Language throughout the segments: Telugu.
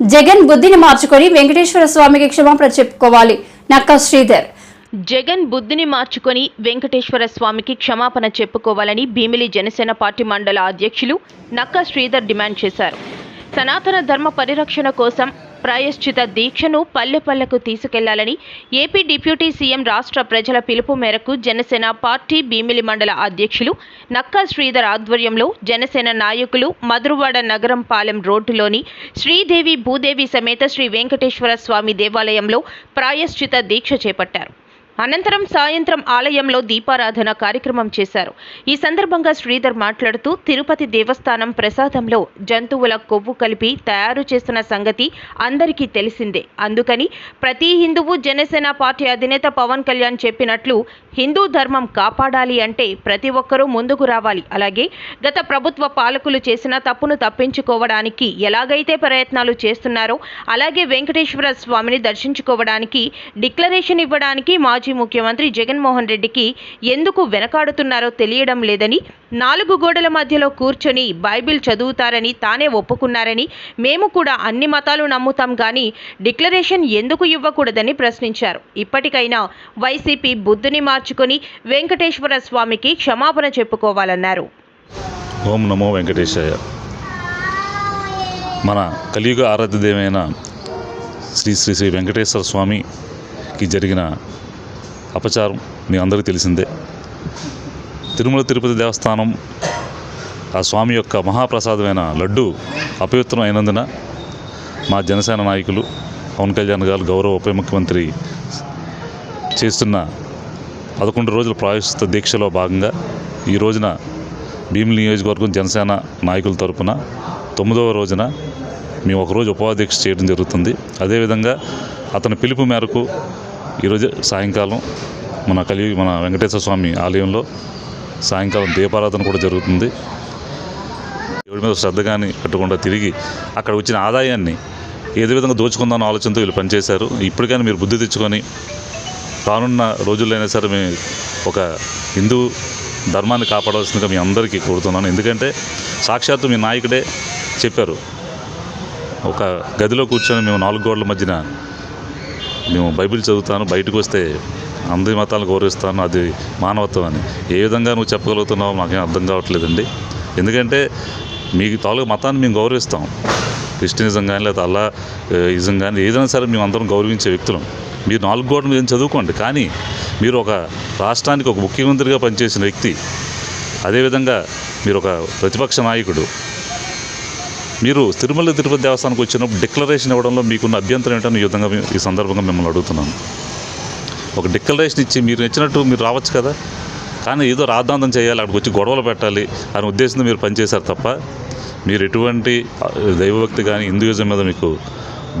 జగన్ బుద్ధిని మార్చుకొని వెంకటేశ్వర స్వామికి క్షమాపణ చెప్పుకోవాలి. నక్క శ్రీధర్. జగన్ బుద్ధిని మార్చుకొని వెంకటేశ్వర స్వామికి క్షమాపణ చెప్పుకోవాలని భీమిలి జనసేన పార్టీ మండల అధ్యక్షులు నక్క శ్రీధర్ డిమాండ్ చేశారు. సనాతన ధర్మ పరిరక్షణ కోసం ప్రాయశ్చిత దీక్షను పల్లె పల్లెకు తీసుకెళ్ళాలని ఏపీ డిప్యూటీ సీఎం రాష్ట్ర ప్రజల పిలుపు మేరకు జనసేన పార్టీ భీమిలి మండల అధ్యక్షులు నక్కా శ్రీధర్ ఆధ్వర్యంలో జనసేన నాయకులు మధురవాడ నగరం పాలెం రోడ్డులోని శ్రీదేవి భూదేవి సమేత శ్రీ వెంకటేశ్వర స్వామి దేవాలయంలో ప్రాయశ్చిత దీక్ష చేపట్టారు. అనంతరం సాయంత్రం ఆలయంలో దీపారాధన కార్యక్రమం చేశారు. ఈ సందర్భంగా శ్రీధర్ మాట్లాడుతూ తిరుపతి దేవస్థానం ప్రసాదంలో జంతువుల కొవ్వు కలిపి తయారు చేసిన సంగతి అందరికీ తెలిసిందే. అందుకని ప్రతి హిందువు జనసేన పార్టీ అధినేత పవన్ కళ్యాణ్ చెప్పినట్లు హిందూ ధర్మం కాపాడాలి అంటే ప్రతి ఒక్కరూ ముందుకు రావాలి. అలాగే గత ప్రభుత్వ పాలకులు చేసిన తప్పును తప్పించుకోవడానికి ఎలాగైతే ప్రయత్నాలు చేస్తున్నారో అలాగే వెంకటేశ్వర స్వామిని దర్శించుకోవడానికి డిక్లరేషన్ ఇవ్వడానికి మాజీ ముఖ్యమంత్రి జగన్మోహన్ రెడ్డికి ఎందుకు వెనకాడుతున్నారో తెలియడం లేదని నాలుగు గోడల మధ్యలో కూర్చొని బైబిల్ చదువుతారని తానే ఒప్పుకున్నారని మేము కూడా అన్ని మతాలు నమ్ముతాం కానీ డిక్లరేషన్ ఎందుకు ఇవ్వకూడదని ప్రశ్నించారు. ఇప్పటికైనా వైసీపీ బుద్ధుని మార్చుకొని వెంకటేశ్వర స్వామికి క్షమాపణ చెప్పుకోవాలన్నారు. ఓం నమో వెంకటేశాయ. మన కలియుగ ఆరాధ్యదేవైన శ్రీ శ్రీ శ్రీ వెంకటేశ్వర స్వామికి జరిగిన అపచారం మీ అందరికీ తెలిసిందే. తిరుమల తిరుపతి దేవస్థానం ఆ స్వామి యొక్క మహాప్రసాదమైన లడ్డు అపవిత్రం అయినందున మా జనసేన నాయకులు పవన్ కళ్యాణ్ గారు గౌరవ ఉప ముఖ్యమంత్రి చేస్తున్న పదకొండు రోజుల ప్రాయశ్చిత దీక్షలో భాగంగా ఈ రోజున భీమిలి నియోజకవర్గం జనసేన నాయకుల తరపున తొమ్మిదవ రోజున మేము ఒకరోజు ఉపాధ్యక్ష చేయడం జరుగుతుంది. అదేవిధంగా అతని పిలుపు మేరకు ఈరోజు సాయంకాలం మన కలి మన వెంకటేశ్వర స్వామి ఆలయంలో సాయంకాలం దీపారాధన కూడా జరుగుతుంది. దేవుడి మీద శ్రద్ధ కానీ పెట్టకుండా తిరిగి అక్కడ వచ్చిన ఆదాయాన్ని ఏదో విధంగా దోచుకుందామన్న ఆలోచనతో వీళ్ళు పనిచేశారు. ఇప్పటికైనా మీరు బుద్ధి తెచ్చుకొని రానున్న రోజుల్లో సరే మీ ఒక హిందూ ధర్మాన్ని కాపాడవలసిందిగా మీ అందరికీ కోరుతున్నాను. ఎందుకంటే సాక్షాత్తు మీ నాయకుడే చెప్పారు. ఒక గదిలో కూర్చొని మేము నాలుగు గోడల మధ్యన మేము బైబిల్ చదువుతాను బయటకు వస్తే అందరి మతాలను గౌరవిస్తాను అది మానవత్వం అని. ఏ విధంగా నువ్వు చెప్పగలుగుతున్నావో మాకేం అర్థం కావట్లేదండి. ఎందుకంటే మీ తాలూకు మతాన్ని మేము గౌరవిస్తాం. క్రిస్టియనిజం కానీ లేదా అల్లా ఇజం కానీ ఏదైనా సరే మేము అందరం గౌరవించే వ్యక్తులం. మీరు నాలుగు గోడలు మీద చదువుకోండి కానీ మీరు ఒక రాష్ట్రానికి ఒక ముఖ్యమంత్రిగా పనిచేసిన వ్యక్తి అదేవిధంగా మీరు ఒక ప్రతిపక్ష నాయకుడు మీరు తిరుమల తిరుపతి దేవస్థానానికి వచ్చినప్పుడు డిక్లరేషన్ ఇవ్వడంలో మీకున్న అభ్యంతరం ఏంటని ఈ విధంగా ఈ సందర్భంగా మిమ్మల్ని అడుగుతున్నాను. ఒక డిక్లరేషన్ ఇచ్చి మీరు ఇచ్చినట్టు మీరు రావచ్చు కదా? కానీ ఏదో రాద్ధాంతం చేయాలి అక్కడికి వచ్చి గొడవలు పెట్టాలి అనే ఉద్దేశంతో మీరు పనిచేశారు తప్ప మీరు ఎటువంటి దైవభక్తి కానీ హిందూయిజం మీద మీకు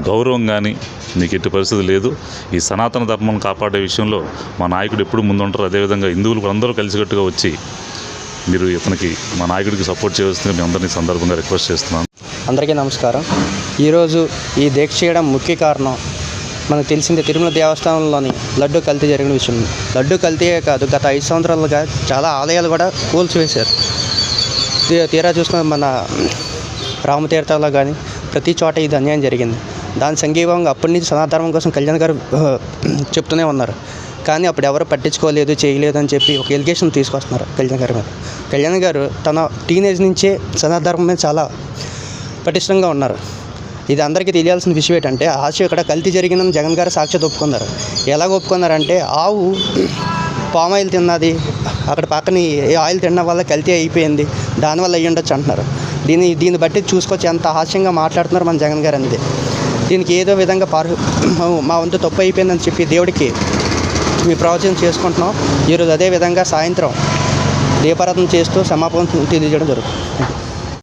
గౌరవం కానీ మీకు ఎట్టి పరిస్థితి లేదు. ఈ సనాతన ధర్మం కాపాడే విషయంలో మా నాయకుడు ఎప్పుడు ముందుంటారు. అదేవిధంగా హిందువులు కూడా అందరూ కలిసికట్టుగా వచ్చి మీరు ఇతనికి మా నాయకుడికి సపోర్ట్ చేయవలసింది మేము అందరినీ సందర్భంగా రిక్వెస్ట్ చేస్తున్నాను. అందరికీ నమస్కారం. ఈరోజు ఈ దీక్ష చేయడం ముఖ్య కారణం మనకు తెలిసిందే తిరుమల దేవస్థానంలోని లడ్డు కల్తీ జరిగిన విషయం. లడ్డు కల్తీయే కాదు గత ఐదు సంవత్సరాలుగా చాలా ఆలయాలు కూడా కూల్చివేశారు. తీరా చూసుకున్న మన రామతీర్థంలో కానీ ప్రతి చోట ఇది అన్యాయం జరిగింది. దాని సంఘీభంగా అప్పటి నుంచి సనాతనం కోసం కళ్యాణ్ గారు చెప్తూనే ఉన్నారు. కానీ అప్పుడు ఎవరు పట్టించుకోలేదు చేయలేదు అని చెప్పి ఒక ఎలిగేషన్ తీసుకొస్తున్నారు కళ్యాణ్ గారి మీద. కళ్యాణ్ గారు తన టీనేజ్ నుంచే సనాధర్మం మీద చాలా పటిష్టంగా ఉన్నారు. ఇది అందరికీ తెలియాల్సిన విషయం ఏంటంటే ఆశ ఇక్కడ కల్తీ జరిగిందని జగన్ గారు సాక్షాత్ ఒప్పుకున్నారు ఎలాగ ఒప్పుకున్నారంటే ఆవు పామ్ ఆయిల్ తిన్నది అక్కడ పక్కన ఆయిల్ తినడం వల్ల కల్తీ అయిపోయింది దానివల్ల అయ్యి ఉండొచ్చు అంటున్నారు. దీన్ని దీన్ని బట్టి చూసుకొచ్చి ఎంత హాస్యంగా మాట్లాడుతున్నారు మన జగన్ గారు అంది దీనికి ఏదో విధంగా పారు మా వంతు తప్పు అయిపోయిందని చెప్పి దేవుడికి మీ ప్రవచనం చేసుకుంటున్నాం. ఈరోజు అదే విధంగా సాయంత్రం దీపారాధన చేస్తూ సమాపం తెలియజేయడం జరుగుతుంది.